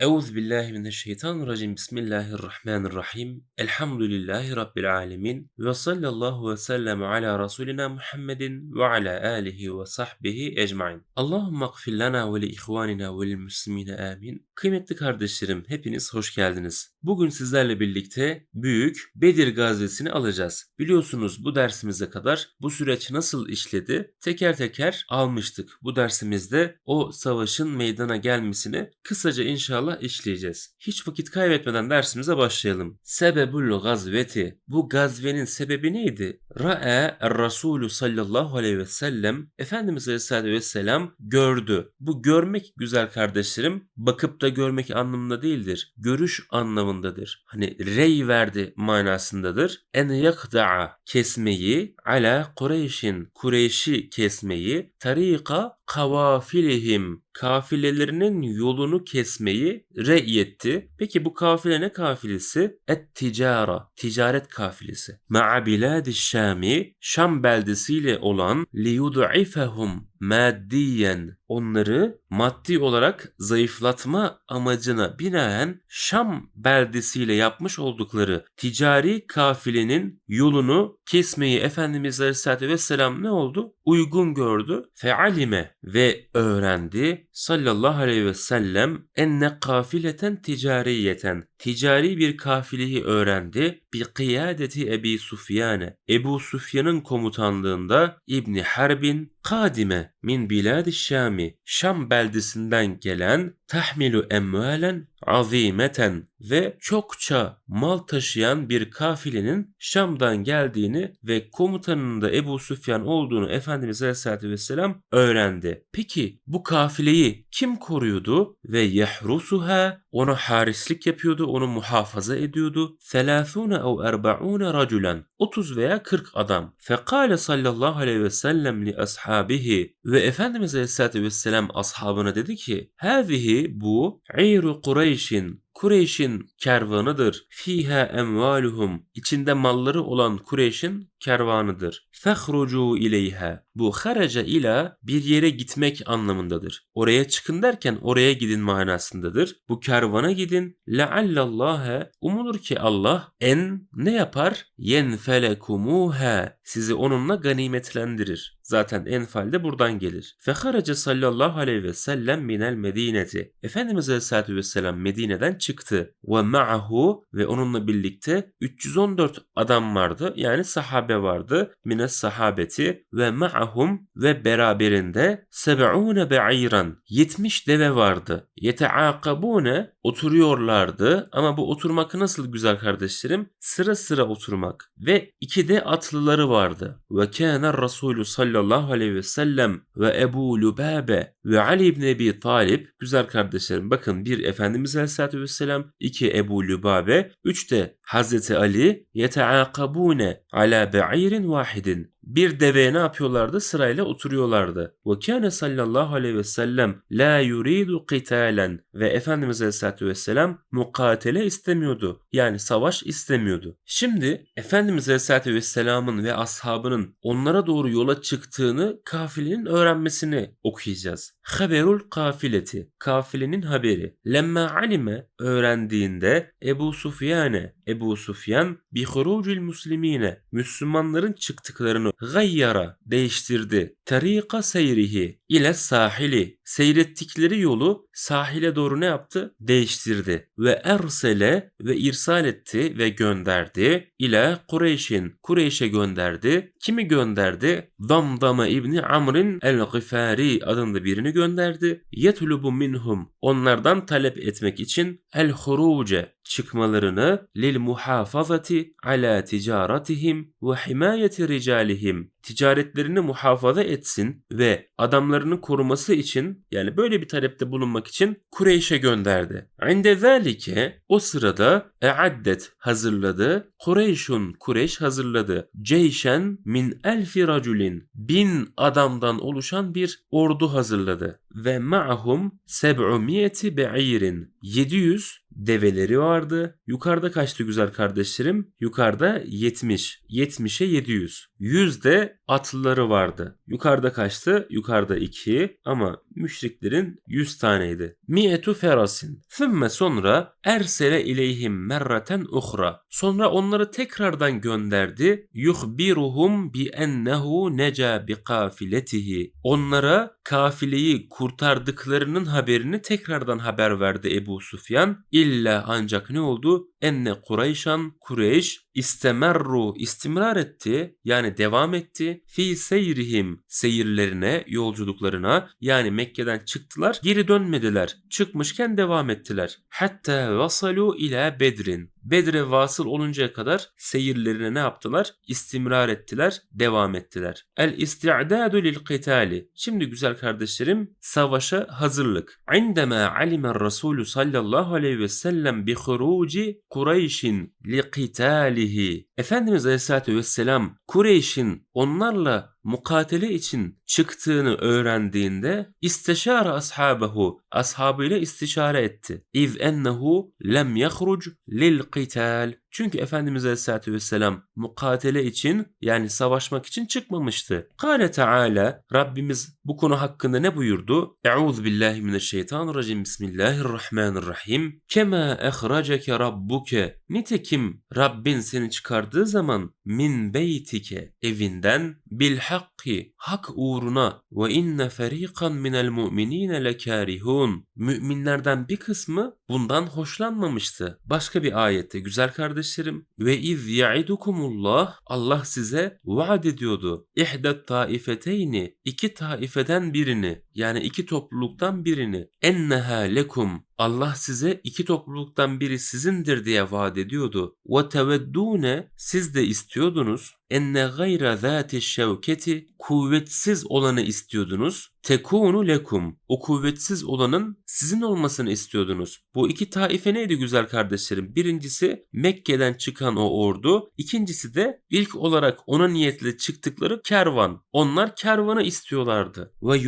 Euzu billahi mineşşeytanirracim. Bismillahirrahmanirrahim. Elhamdülillahi rabbil alamin. Ve sallallahu ve sellem ala rasulina Muhammedin ve ala alihi ve sahbihi ecmaîn. Allahumme gfir lana ve li ihvanina ve lil muslimine amin. Kıymetli kardeşlerim, hepiniz hoş geldiniz. Bugün sizlerle birlikte büyük Bedir gazvesini alacağız. Biliyorsunuz bu dersimize kadar bu süreç nasıl işledi teker teker almıştık. Bu dersimizde o savaşın meydana gelmesini kısaca inşallah işleyeceğiz. Hiç vakit kaybetmeden dersimize başlayalım. Sebebul gazveti. Bu gazvenin sebebi neydi? Ra'e er-Rasulü sallallahu aleyhi ve sellem Efendimiz aleyhissalatü vesselam gördü. Bu görmek güzel kardeşlerim bakıp da görmek anlamında değildir. Görüş anlamındadır. Hani rey verdi manasındadır. En yakda'a kesmeyi ala Kureyş'in Kureyş'i kesmeyi tarika kavafilihim kafilelerinin yolunu kesmeyi re'yetti. Peki bu kafile ne kafilesi? Et ticara, ticaret kafilesi. Ma'a biladi Şami, Şam beldesiyle olan liyud'ifehum maddiyen onları maddi olarak zayıflatma amacına binaen Şam beldesiyle yapmış oldukları ticari kafilenin yolunu kesmeyi Efendimiz Aleyhisselatü Vesselam ne oldu? Uygun gördü. Fealime ve öğrendi sallallahu aleyhi ve sellem enne kafileten ticariyeten ticari bir kafileyi öğrendi. Bi kıyadeti Ebi Sufyane. Ebu Sufyan'ın komutanlığında İbni Harbin kadime min biladi Şami Şam beldesinden gelen tahmilu emvalen azimeten ve çokça mal taşıyan bir kafilenin Şam'dan geldiğini ve komutanının da Ebu Süfyan olduğunu Efendimiz Aleyhisselatü Vesselam öğrendi. Peki bu kafileyi kim koruyordu? Ve yehrusuha ona harislik yapıyordu, onu muhafaza ediyordu. Selâthûne ev erba'ûne raculen 30 veya 40 adam. Fekale sallallahu aleyhi ve sellem li ashabihi ve Efendimiz Aleyhisselatü Vesselam ashabına dedi ki Hâzihi bu İru Kureyş'in Kureyş'in kervanıdır. Fiha emvaluhum. İçinde malları olan Kureyş'in kervanıdır. Fehrucu ileyha. Bu haraca ila bir yere gitmek anlamındadır. Oraya çıkın derken oraya gidin manasındadır. Bu kervana gidin. Leallallâhe. Umulur ki Allah en ne yapar? Yenfelekumuha. Sizi onunla ganimetlendirir. Zaten enfal de buradan gelir. Feharaca sallallahu aleyhi ve sellem minel medineti. Efendimiz aleyhissalatü vesselam Medine'den çıktı. Ve ma'ahu ve onunla birlikte 314 adam vardı. Yani sahabe vardı. Mines sahabeti ve ma'ahum ve beraberinde seb'une be'ayran 70 deve vardı. Yeteakabune oturuyorlardı ama bu oturmak nasıl güzel kardeşlerim? Sıra sıra oturmak ve iki de atlıları vardı. Ve kâne Resulü sallallahu aleyhi ve sellem ve Ebu Lübabe ve Ali ibn Ebi Talip güzel kardeşlerim bakın bir Efendimiz aleyhissalatü vesselam iki Ebu Lübabe üç de Hazreti Ali yeteakabune ala be'irin vahidin bir deveye ne yapıyorlardı? Sırayla oturuyorlardı. Ve kâne sallallahu aleyhi ve sellem la yuridu qitalen ve Efendimiz aleyhissalatü vesselam mukatele istemiyordu. Yani savaş istemiyordu. Şimdi Efendimiz aleyhissalatü vesselamın ve ashabının onlara doğru yola çıktığını kafilenin öğrenmesini okuyacağız. Haberul kafileti. Kafilenin haberi. Lemma alime öğrendiğinde Ebu Sufyane Ebu Sufyan bi hurucil muslimine Müslümanların çıktıklarını gayyara değiştirdi. Tarika seyrihi ile sahili seyrettikleri yolu sahile doğru ne yaptı? Değiştirdi. Ve ersele ve irsal etti ve gönderdi. ile Kureyş'in Kureyş'e gönderdi. Kimi gönderdi? Damdama İbni Amr'in el-Gıfari adında birini gönderdi. Yetlubu minhum onlardan talep etmek için el-huruce çıkmalarını lil muhafazati ala ticaretihim ve himayeti ricalihim ticaretlerini muhafaza etsin ve adamlarını koruması için yani böyle bir talepte bulunmak için Kureyş'e gönderdi. Inde zalike o sırada eaddet hazırladı. Kureyş'un Kureyş hazırladı. Ceyşen min elfi raculin bin adamdan oluşan bir ordu hazırladı. Ve ma'hum seb'umiyeti be'irin 700 develeri vardı. Yukarıda kaçtı güzel kardeşlerim? Yukarıda 70. 70'e 700. 100 de atlıları vardı. Yukarıda kaçtı? Yukarıda 2 ama müşriklerin 100 taneydi. Mi'etu ferasin. Thümme sonra ersele ileyhim merraten uhra. Sonra onları tekrardan gönderdi. Yuhbiruhum bi ennehu neca bi kafiletihi. Onlara kafileyi kurtardıklarının haberini tekrardan haber verdi Ebu Sufyan. İlla ancak ne oldu? Enne Kureyşan Kureyş istemerru istimrar etti yani devam etti. Fi seyrihim seyirlerine yolculuklarına yani Mekke'den çıktılar geri dönmediler. Çıkmışken devam ettiler. Hatta vasalu ila bedrin Bedre vasıl oluncaya kadar seyirlerine ne yaptılar? İstimrar ettiler, devam ettiler. El isti'dadu lil qitali. Şimdi güzel kardeşlerim, savaşa hazırlık. İndema alime Resulü sallallahu aleyhi ve sellem bi huruci Kureyş'in li qitalihi. Efendimiz aleyhissalatü vesselam Kureyş'in onlarla mukatele için çıktığını öğrendiğinde isteşare ashabehu ashabıyla istişare etti. İz ennehu lem yahruc lil qital çünkü Efendimiz Aleyhisselatü Vesselam mukatele için yani savaşmak için çıkmamıştı. Kale Teala Rabbimiz bu konu hakkında ne buyurdu? Eûzu billahi mineşşeytanirracim Bismillahirrahmanirrahim. Kema ehraceke rabbuke. Nitekim Rabbin seni çıkardığı zaman min beytike evinden bil hakki hak uğruna ve inne ferikan minel mu'minine lekarihun. Müminlerden bir kısmı bundan hoşlanmamıştı. Başka bir ayette güzel kardeşlerim ve iz ya'idukumullah Allah size vaat ediyordu. İhdet taifeteyni iki taifeden birini yani iki topluluktan birini enneha lekum Allah size iki topluluktan biri sizindir diye vaat ediyordu. Ve teveddune siz de istiyordunuz. Enne gayra zati şevketi kuvvetsiz olanı istiyordunuz. Tekunu lekum o kuvvetsiz olanın sizin olmasını istiyordunuz. Bu iki taife neydi güzel kardeşlerim? Birincisi Mekke'den çıkan o ordu. İkincisi de ilk olarak ona niyetle çıktıkları kervan. Onlar kervanı istiyorlardı. Ve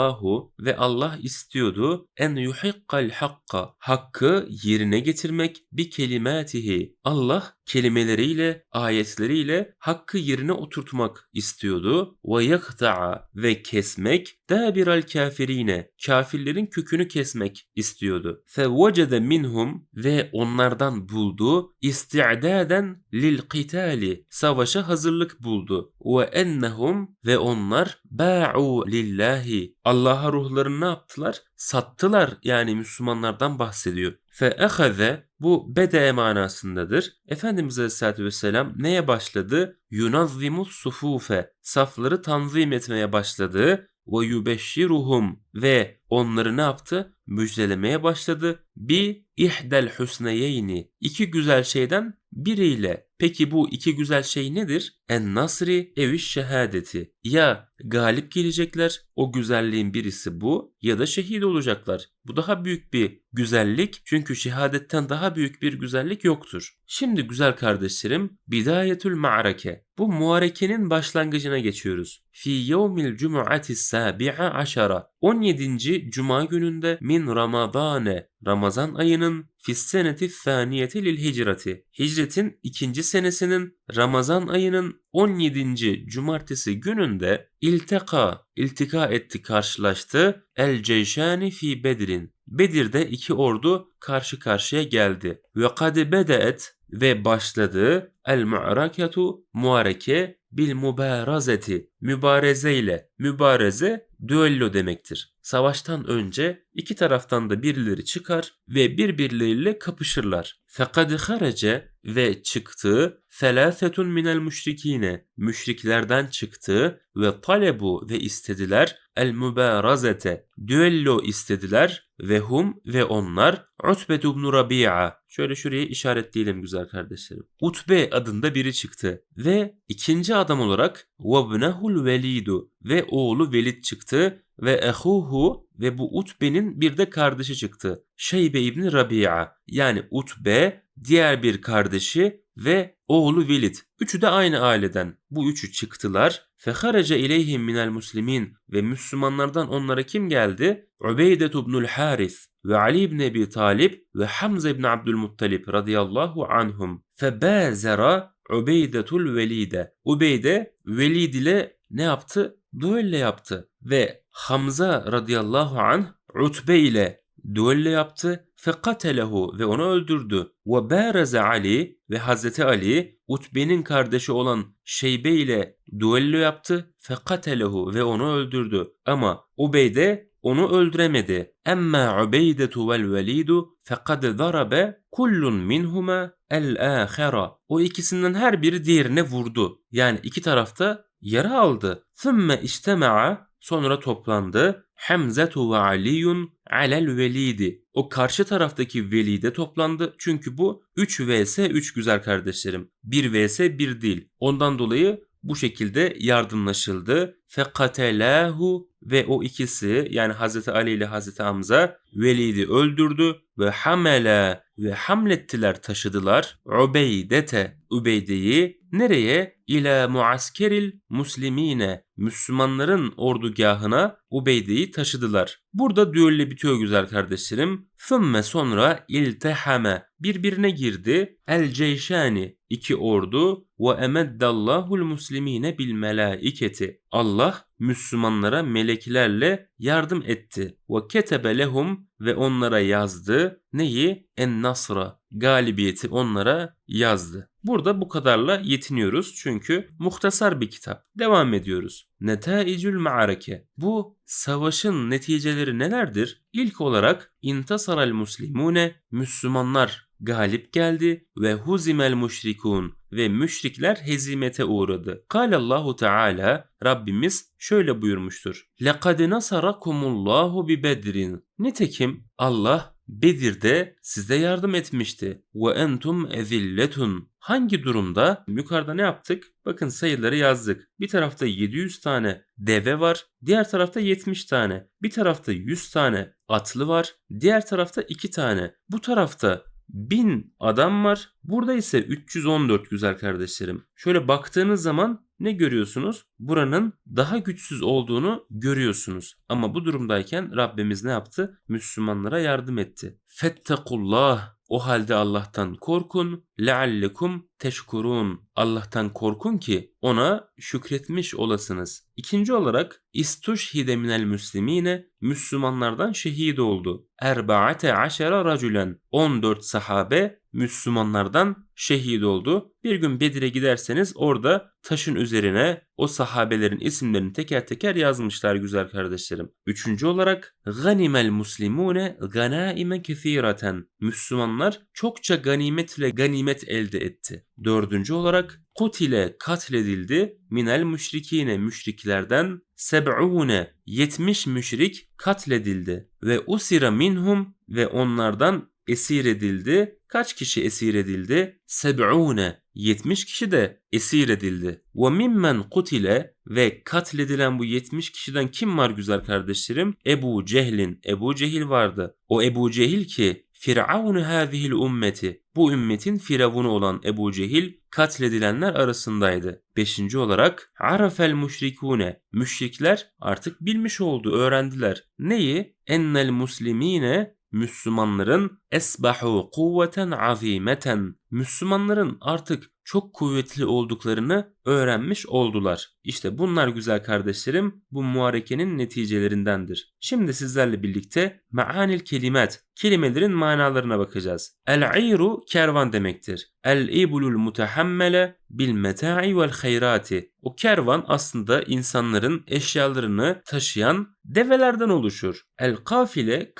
yuridullahu ve Allah istiyordu en yuhikkal hakka hakkı yerine getirmek bir kelimatihi. Allah kelimeleriyle, ayetleriyle hakkı yerine oturtmak istiyordu. Ve yakta'a ve kesmek dabiral kafirine kafirlerin kökünü kesmek istiyordu. Fevvecede minhum ve onlardan buldu isti'daden lil qitali savaşa hazırlık buldu. Ve ennehum ve onlar ba'u lillahi Allah'a ruhlarını ne yaptılar? Sattılar yani Müslümanlardan bahsediyor. Fe ehaze bu bede manasındadır. Efendimiz Aleyhisselatü Vesselam neye başladı? Yunazzimus sufufe safları tanzim etmeye başladı ve yubeşşiruhum ve onları ne yaptı? Müjdelemeye başladı. Bir ihdel husneyeyni iki güzel şeyden biriyle. Peki bu iki güzel şey nedir? En nasri eviş şehadeti. Ya galip gelecekler o güzelliğin birisi bu ya da şehit olacaklar. Bu daha büyük bir güzellik çünkü şehadetten daha büyük bir güzellik yoktur. Şimdi güzel kardeşlerim bidayetül ma'rake. Bu muharekenin başlangıcına geçiyoruz. Fi yevmil cumu'ati sabi'a aşara. 17. Cuma gününde min Ramadane. Ramazan ayının fisseneti thaniyeti lil hicrati. Hicretin ikinci senesinin Ramazan ayının 17. cumartesi gününde ilteka, iltika etti karşılaştı. El ceyşani fi bedrin. Bedir'de iki ordu karşı karşıya geldi. Ve kad bedeet ve başladı el mu'arakatu muareke bil mübarazeti mübareze ile mübareze düello demektir. Savaştan önce iki taraftan da birileri çıkar ve birbirleriyle kapışırlar. Fekad harece ve çıktı felâfetun minel müşrikine müşriklerden çıktı ve talebu ve istediler el mübarazete düello istediler ve hum ve onlar Utbe ibn Rabi'a şöyle şuraya işaretleyelim güzel kardeşlerim. Utbe adında biri çıktı ve ikinci adam olarak Vabnehul Velidu ve oğlu Velid çıktı ve ehuhu ve bu Utbe'nin bir de kardeşi çıktı. Şeybe İbni Rabia yani Utbe diğer bir kardeşi ve oğlu Velid. Üçü de aynı aileden. Bu üçü çıktılar. Feharece ileyhim minel muslimin ve Müslümanlardan onlara kim geldi? Ubeyde ibnül Haris. ve Ali ibn Ebi Talib ve Hamza ibn Abdülmuttalib radıyallahu anhum. Febazera Ubeydetul Velide. Ubeyde Velid ile ne yaptı? Duelle yaptı. Ve Hamza radıyallahu anh Utbe ile duelle yaptı. Fekatelehu ve onu öldürdü. Ve baraze Ali ve Hazreti Ali Utbe'nin kardeşi olan Şeybe ile duello yaptı. Fekatelehu ve onu öldürdü. Ama Ubeyde onu öldüremedi. Emma Ubeydetu vel Velidu fekad zarabe kullun minhuma el ahira. O ikisinden her biri diğerine vurdu. Yani iki tarafta yara aldı. Thumma istema'a sonra toplandı. Hamzatu ve Aliyun alel velidi. O karşı taraftaki velide toplandı. Çünkü bu 3 vs 3 güzel kardeşlerim. 1 vs 1 değil. Ondan dolayı bu şekilde yardımlaşıldı. Fekatelâhu ve o ikisi yani Hazreti Ali ile Hazreti Hamza Velid'i öldürdü ve hamela ve hamlettiler taşıdılar Ubeydete Ubeyde'yi nereye? İlâ muaskeril muslimine Müslümanların ordugahına Ubeyde'yi taşıdılar. Burada düğülle bitiyor güzel kardeşlerim. Thümme sonra iltehame birbirine girdi. El ceyşani iki ordu ve emeddallahu'l muslimine bil melaiketi. Allah Müslümanlara meleklerle yardım etti. Ve ketebe lehum ve onlara yazdı. Neyi? En nasra. Galibiyeti onlara yazdı. Burada bu kadarla yetiniyoruz çünkü muhtasar bir kitap. Devam ediyoruz. Netaicül ma'areke. Bu savaşın neticeleri nelerdir? İlk olarak intasarel muslimune Müslümanlar galip geldi ve huzimel müşrikun ve müşrikler hezimete uğradı. Kale Allahu Teala Rabbimiz şöyle buyurmuştur. Lekad nasarakumullahu bi Bedrin. Nitekim Allah Bedir'de size yardım etmişti. Ve entum ezilletun. Hangi durumda? Yukarıda ne yaptık? Bakın sayıları yazdık. Bir tarafta 700 tane deve var. Diğer tarafta 70 tane. Bir tarafta 100 tane atlı var. Diğer tarafta 2 tane. Bu tarafta 1000 adam var. Burada ise 314 güzel kardeşlerim. Şöyle baktığınız zaman ne görüyorsunuz? Buranın daha güçsüz olduğunu görüyorsunuz. Ama bu durumdayken Rabbimiz ne yaptı? Müslümanlara yardım etti. Fettakullah o halde Allah'tan korkun. Leallekum teşkurun. Allah'tan korkun ki ona şükretmiş olasınız. İkinci olarak istuşhide minel müslimine Müslümanlardan şehit oldu. Erbaate aşera racülen 14 sahabe Müslümanlardan şehit oldu. Bir gün Bedir'e giderseniz orada taşın üzerine o sahabelerin isimlerini teker teker yazmışlar güzel kardeşlerim. Üçüncü olarak ganimel muslimune ganaime kethiraten. Müslümanlar çokça ganimet ile ganimet elde etti. Dördüncü olarak kutile katledildi minel müşrikine müşriklerden seb'une 70 müşrik katledildi ve usira minhum ve onlardan esir edildi. Kaç kişi esir edildi? Seb'une 70 kişi de esir edildi. Ve mimmen kutile ve katledilen bu 70 kişiden kim var güzel kardeşlerim? Ebu Cehil'in. Ebu Cehil vardı. O Ebu Cehil ki Firavun hâzihil ümmeti. Bu ümmetin firavunu olan Ebu Cehil katledilenler arasındaydı. Beşinci olarak arafel müşrikune. Müşrikler artık bilmiş oldu, öğrendiler. Neyi? Ennel muslimine Müslümanların esbahu kuvveten azimeten. Müslümanların artık çok kuvvetli olduklarını öğrenmiş oldular. İşte bunlar güzel kardeşlerim bu muharekenin neticelerindendir. Şimdi sizlerle birlikte maanil kelimet, kelimelerin manalarına bakacağız. El-ayru kervan demektir. El-ibulul mutahammele bil meta'i vel hayrati. O kervan aslında insanların eşyalarını taşıyan develerden oluşur. El kafile,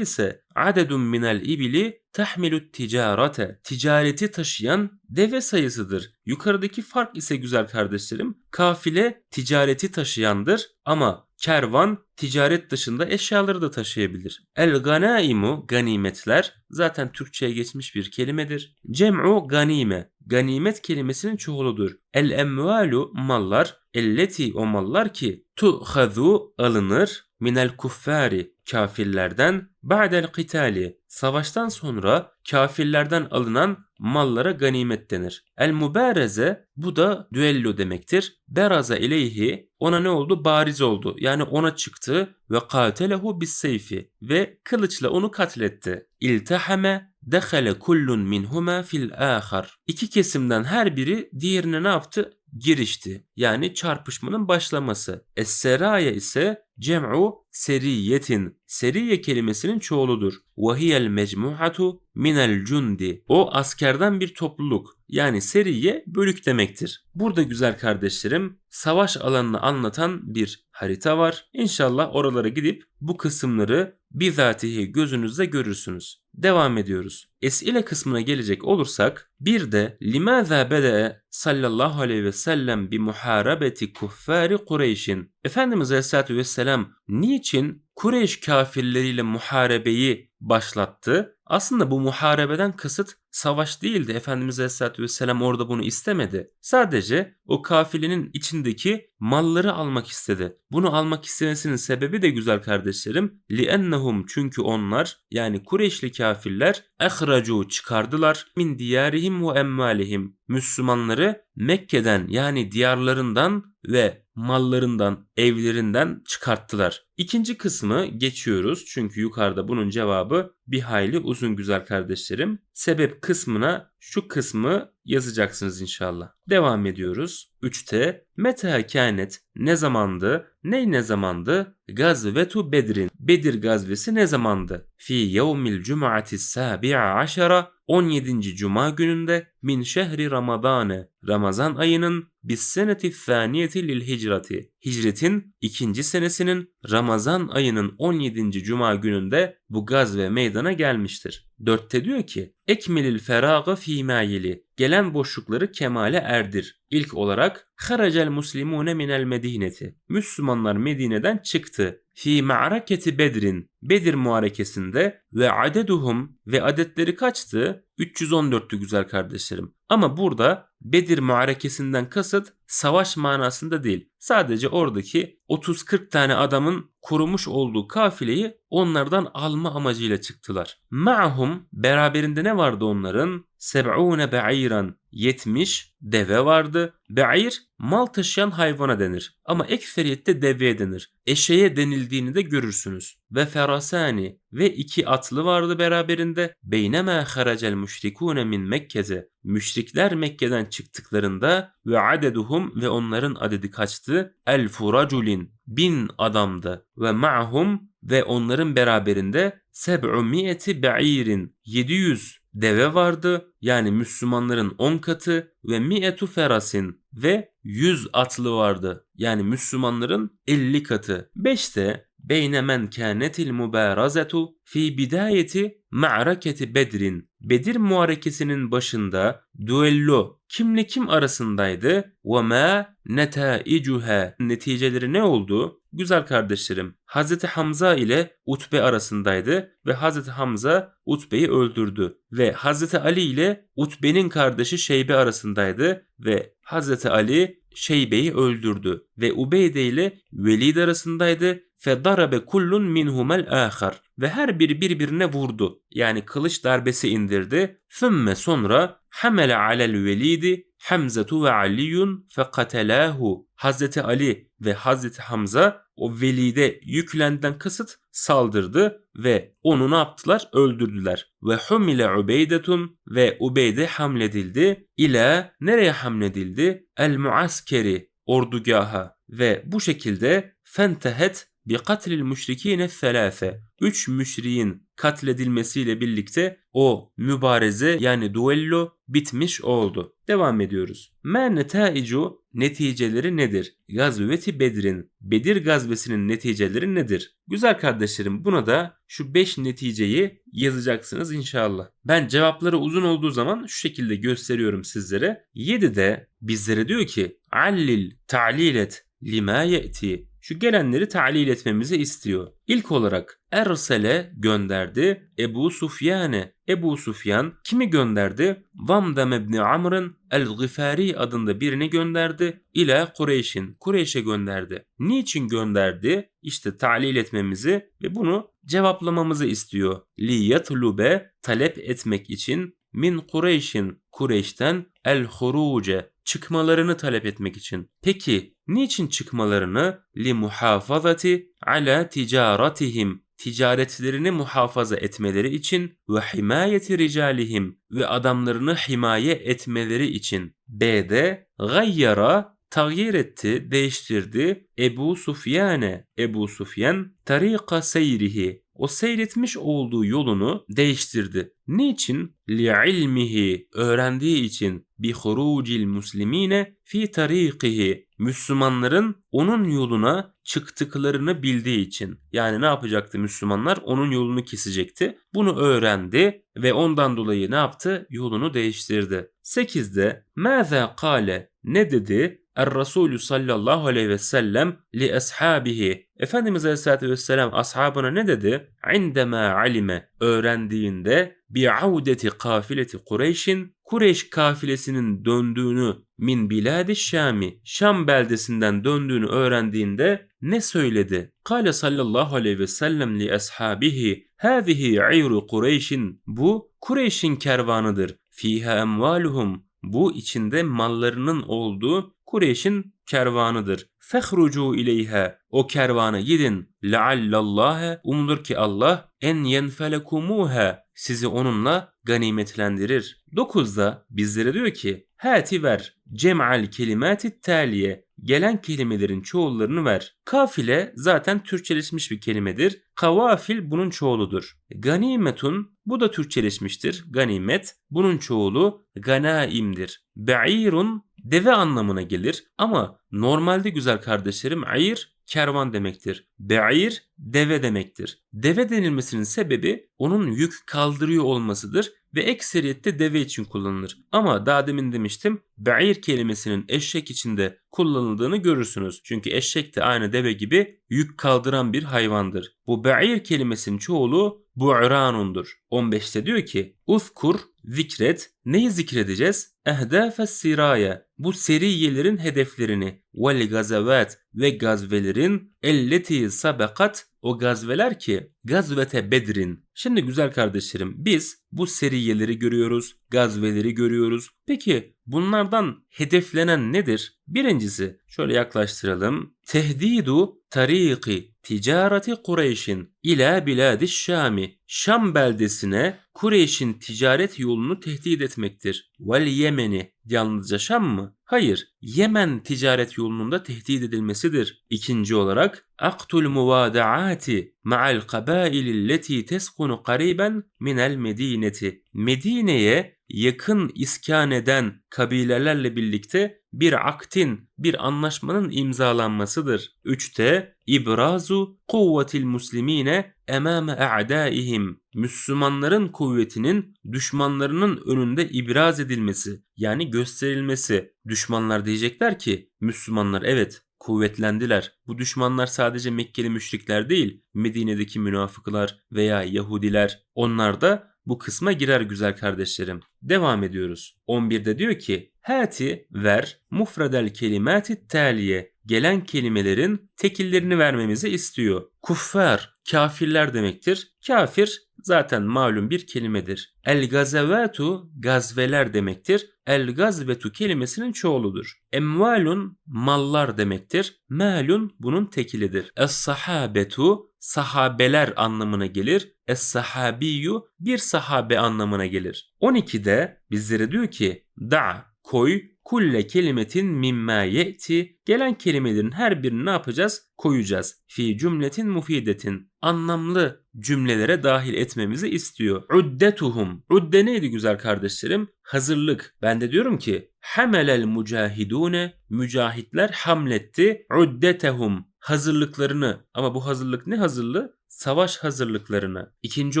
ise adedun minel ibili tahmilu ticarete. Ticareti taşıyan deve sayısıdır. Yukarıdaki fark ise güzel kardeşlerim kafile ticareti taşıyandır ama kervan ticaret dışında eşyaları da taşıyabilir. El ganaimu ganimetler zaten Türkçe'ye geçmiş bir kelimedir. Cem'u ganime ganimet kelimesinin çoğuludur. El emvalu mallar elleti o mallar ki tuhazu alınır minel kuffari kafirlerden ba'del qitali savaştan sonra kafirlerden alınan mallara ganimet denir. El mübareze bu da düello demektir. Beraza ileyhi ona ne oldu? Bariz oldu. Yani ona çıktı ve katelehu bis seyfi ve kılıçla onu katletti. İltahame dehale kullun minhuma fil ahar. İki kesimden her biri diğerine ne yaptı? Girişti. Yani çarpışmanın başlaması. Es-seraya ise cem'u seriyetin. Seriye kelimesinin çoğuludur. Vahiyel mecmuhatu minel cundi. O askerden bir topluluk. Yani seriye bölük demektir. Burada güzel kardeşlerim savaş alanını anlatan bir harita var. İnşallah oralara gidip bu kısımları bizatihi gözünüzde görürsünüz. Devam ediyoruz. Esile kısmına gelecek olursak bir de limaza bede sallallahu aleyhi ve sellem bi muharebeti kuffari Kureyş'in Efendimiz Aleyhisselatü Vesselam niçin Kureyş kafirleriyle muharebeyi başlattı? Aslında bu muharebeden kasıt savaş değildi. Efendimiz Aleyhisselatü Vesselam orada bunu istemedi. Sadece o kafilenin içindeki malları almak istedi. Bunu almak istemesinin sebebi de güzel kardeşlerim. لِأَنَّهُمْ çünkü onlar yani Kureyşli kafirler ehracu çıkardılar min diyarihim ve emmalihim. Müslümanları Mekke'den yani diyarlarından ve mallarından, evlerinden çıkarttılar. İkinci kısmı geçiyoruz çünkü yukarıda bunun cevabı bir hayli uzun güzel kardeşlerim. Sebep kısmına şu kısmı yazacaksınız inşallah. Devam ediyoruz. 3'te meta kânet ne zamandı? Ney ne zamandı? Gazvetu Bedrin. Bedir gazvesi ne zamandı? Fi yevmil cum'ati sabi'a aşara 17. Cuma gününde min şehri Ramazanı Ramazan ayının bis seneti thaniyeti lil hicrati hicretin ikinci senesinin Ramazan ayının 17. Cuma gününde bu gazve meydana gelmiştir. Dörtte diyor ki ekmilil feragı fi mayili gelen boşlukları kemale erdir. İlk olarak haracel muslimune minel medineti Müslümanlar Medine'den çıktı. Fi ma'raketi Bedrin Bedir muharekesinde ve adeduhum ve adetleri kaçtı? 314'tü güzel kardeşlerim. Ama burada Bedir muharekesinden kasıt savaş manasında değil. Sadece oradaki 30-40 tane adamın kurumuş olduğu kafileyi onlardan alma amacıyla çıktılar. Ma'hum beraberinde ne vardı onların? Seb'une be'iran 70 deve vardı. Be'ir mal taşıyan hayvana denir. Ama ekseriyette deveye denir. Eşeğe denildiğini de görürsünüz. Ve ferasani ve iki atlı vardı beraberinde. Beynema haracel müşrikune min Mekke'ze. Müşrikler Mekke'den çıktıklarında ve adeduhum ve onların adedi kaçtı? El furaculin bin adamdı ve ma'hum ve onların beraberinde seb'u miyeti be'irin 700 deve vardı yani Müslümanların 10 katı ve mi'etu ferasin ve 100 atlı vardı yani Müslümanların 50 katı. 5'te beyne men kânetil mübârazetu fi bidayeti ma'raketi bedrin. Bedir muharekesinin başında duello kimle kim arasındaydı? Ve ma netaicuha neticeleri ne oldu? Güzel kardeşlerim, Hazreti Hamza ile Utbe arasındaydı ve Hazreti Hamza Utbe'yi öldürdü ve Hazreti Ali ile Utbe'nin kardeşi Şeybe arasındaydı ve Hazreti Ali Şeybe'yi öldürdü ve Ubeyde ile Velid arasındaydı fedarabe kullun minhumel ahar ve her biri birbirine vurdu. Yani kılıç darbesi indirdi. Thümme sonra hamele alel velidi Hamzatu ve Aliyun fekatelâhu. Hazreti Ali ve Hazreti Hamza o velide yüklenden kasıt saldırdı ve onu ne yaptılar? Öldürdüler. Ve humile Ubeydetun ve Ubeyde hamledildi. İle nereye hamledildi? El muaskeri ordugaha ve bu şekilde fentehet bi katlil müşrikine selase. Üç müşriğin katledilmesiyle birlikte o mübareze yani duello bitmiş oldu. Devam ediyoruz. Ma netaicu neticeleri nedir? Gazveti Bedir'in, Bedir gazvesinin neticeleri nedir? Güzel kardeşlerim buna da şu 5 neticeyi yazacaksınız inşallah. Ben cevapları uzun olduğu zaman şu şekilde gösteriyorum sizlere. 7 de bizlere diyor ki allil ta'lilet lima ye'ti şu gelenleri ta'lil etmemizi istiyor. İlk olarak Ersele gönderdi Ebu Sufyan'e. Ebu Sufyan kimi gönderdi? Vamdam ibn Amr'ın El-Gıfari adında birini gönderdi. İla Kureyş'in. Kureyş'e gönderdi. Niçin gönderdi? İşte ta'lil etmemizi ve bunu cevaplamamızı istiyor. Li yatlube talep etmek için min Kureyş'in Kureyş'ten el huruce çıkmalarını talep etmek için. Peki niçin çıkmalarını li muhafazati ala ticaretihim ticaretlerini muhafaza etmeleri için ve himayeti ricalihim ve adamlarını himaye etmeleri için. B'de gayyara tağyir etti, değiştirdi. Ebu Sufyan'e, Ebu Sufyan tarika seyrihi, o seyretmiş olduğu yolunu değiştirdi. Niçin? Li'ilmihi, öğrendiği için bi hurucil muslimine fi tariqihi, Müslümanların onun yoluna çıktıklarını bildiği için. Yani ne yapacaktı Müslümanlar? Onun yolunu kesecekti. Bunu öğrendi ve ondan dolayı ne yaptı? Yolunu değiştirdi. 8'de Mâzâ kâle ne dedi? Er Resulü sallallahu aleyhi ve sellem li ashabihi. Efendimiz aleyhissalatü vesselam ashabına ne dedi? İndemâ alime öğrendiğinde bi'audeti kafileti Kureyş'in Kureyş kafilesinin döndüğünü min biladi Şami Şam beldesinden döndüğünü öğrendiğinde ne söyledi? Kale sallallahu aleyhi ve sellem li ashabihi hâzihi ayru Kureyş'in bu Kureyş'in kervanıdır. Fiha emvaluhum bu içinde mallarının olduğu Kureyş'in kervanıdır. Fehrucu ileyha o kervana gidin. Leallallâhe umulur ki Allah en yenfelekumuha sizi onunla ganimetlendirir. 9'da bizlere diyor ki hati ver cem'al kelimati taliye gelen kelimelerin çoğullarını ver. Kafile zaten Türkçeleşmiş bir kelimedir. Kavafil bunun çoğuludur. Ganimetun bu da Türkçeleşmiştir. Ganimet bunun çoğulu ganaimdir. Ba'irun deve anlamına gelir ama normalde güzel kardeşlerim ayir kervan demektir. Be'ir deve demektir. Deve denilmesinin sebebi onun yük kaldırıyor olmasıdır ve ekseriyette deve için kullanılır. Ama daha demin demiştim be'ir kelimesinin eşek içinde kullanıldığını görürsünüz. Çünkü eşek de aynı deve gibi yük kaldıran bir hayvandır. Bu be'ir kelimesinin çoğulu bu'ranundur. 15'te diyor ki Uzkur zikret neyi zikredeceğiz? Ehdafes siraya bu seriyelerin hedeflerini vel gazavat ve gazvelerin elleti sabakat o gazveler ki gazvete bedrin. Şimdi güzel kardeşlerim biz bu seriyeleri görüyoruz, gazveleri görüyoruz. Peki bunlardan hedeflenen nedir? Birincisi şöyle yaklaştıralım. Tehdidu tariki ticareti Kureyş'in ila biladi Şami. Şam beldesine Kureyş'in ticaret yolunu tehdit etmektir. Vel Yemeni yalnızca Şam mı? Hayır. Yemen ticaret yolunun da tehdit edilmesidir. İkinci olarak aktul muvadaati ma'al kabail leti teskunu qariben minel medineti. Medine'ye yakın iskan eden kabilelerle birlikte bir aktin, bir anlaşmanın imzalanmasıdır. Üçte ibrazu kuvvetil muslimine emame a'daihim. Müslümanların kuvvetinin düşmanlarının önünde ibraz edilmesi yani gösterilmesi. Düşmanlar diyecekler ki Müslümanlar evet kuvvetlendiler. Bu düşmanlar sadece Mekkeli müşrikler değil, Medine'deki münafıklar veya Yahudiler. Onlar da bu kısma girer güzel kardeşlerim. Devam ediyoruz. 11'de diyor ki Hati ver mufradel kelimati taliye gelen kelimelerin tekillerini vermemizi istiyor. Kuffar kafirler demektir. Kafir zaten malum bir kelimedir. El gazavatu gazveler demektir. El gazvetu kelimesinin çoğuludur. Emvalun mallar demektir. Malun bunun tekilidir. Es sahabetu sahabeler anlamına gelir. Es sahabiyyu bir sahabe anlamına gelir. 12'de bizlere diyor ki da koy kulle kelimetin mimma ye'ti gelen kelimelerin her birini ne yapacağız? Koyacağız. Fi cümletin mufidetin anlamlı cümlelere dahil etmemizi istiyor. Uddetuhum. Udde neydi güzel kardeşlerim? Hazırlık. Ben de diyorum ki hamelel mucahidune mücahitler hamletti uddetehum hazırlıklarını ama bu hazırlık ne hazırlığı? Savaş hazırlıklarını. İkinci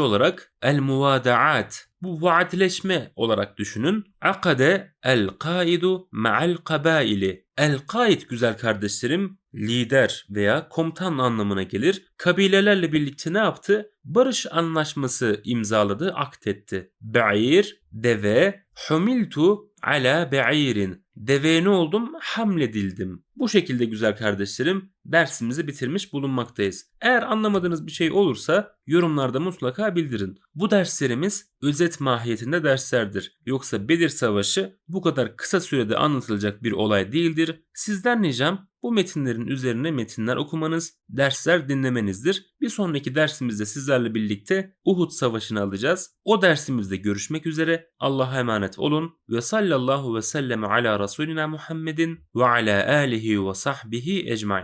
olarak el muvadaat bu vaatleşme olarak düşünün. Akade el kaidu ma'al kabaili. El-kaid güzel kardeşlerim lider veya komutan anlamına gelir. Kabilelerle birlikte ne yaptı? Barış anlaşması imzaladı, aktetti. Ba'ir, deve, humiltu ala ba'irin. Deveye ne oldum? Hamledildim. Bu şekilde güzel kardeşlerim dersimizi bitirmiş bulunmaktayız. Eğer anlamadığınız bir şey olursa yorumlarda mutlaka bildirin. Bu derslerimiz özet mahiyetinde derslerdir. Yoksa Bedir Savaşı bu kadar kısa sürede anlatılacak bir olay değildir. Sizden ricam bu metinlerin üzerine metinler okumanız, dersler dinlemenizdir. Bir sonraki dersimizde sizlerle birlikte Uhud Savaşı'nı alacağız. O dersimizde görüşmek üzere. Allah'a emanet olun ve sallallahu ve sellem ala Resulina Muhammedin ve ala alihi وصحبه أجمعين.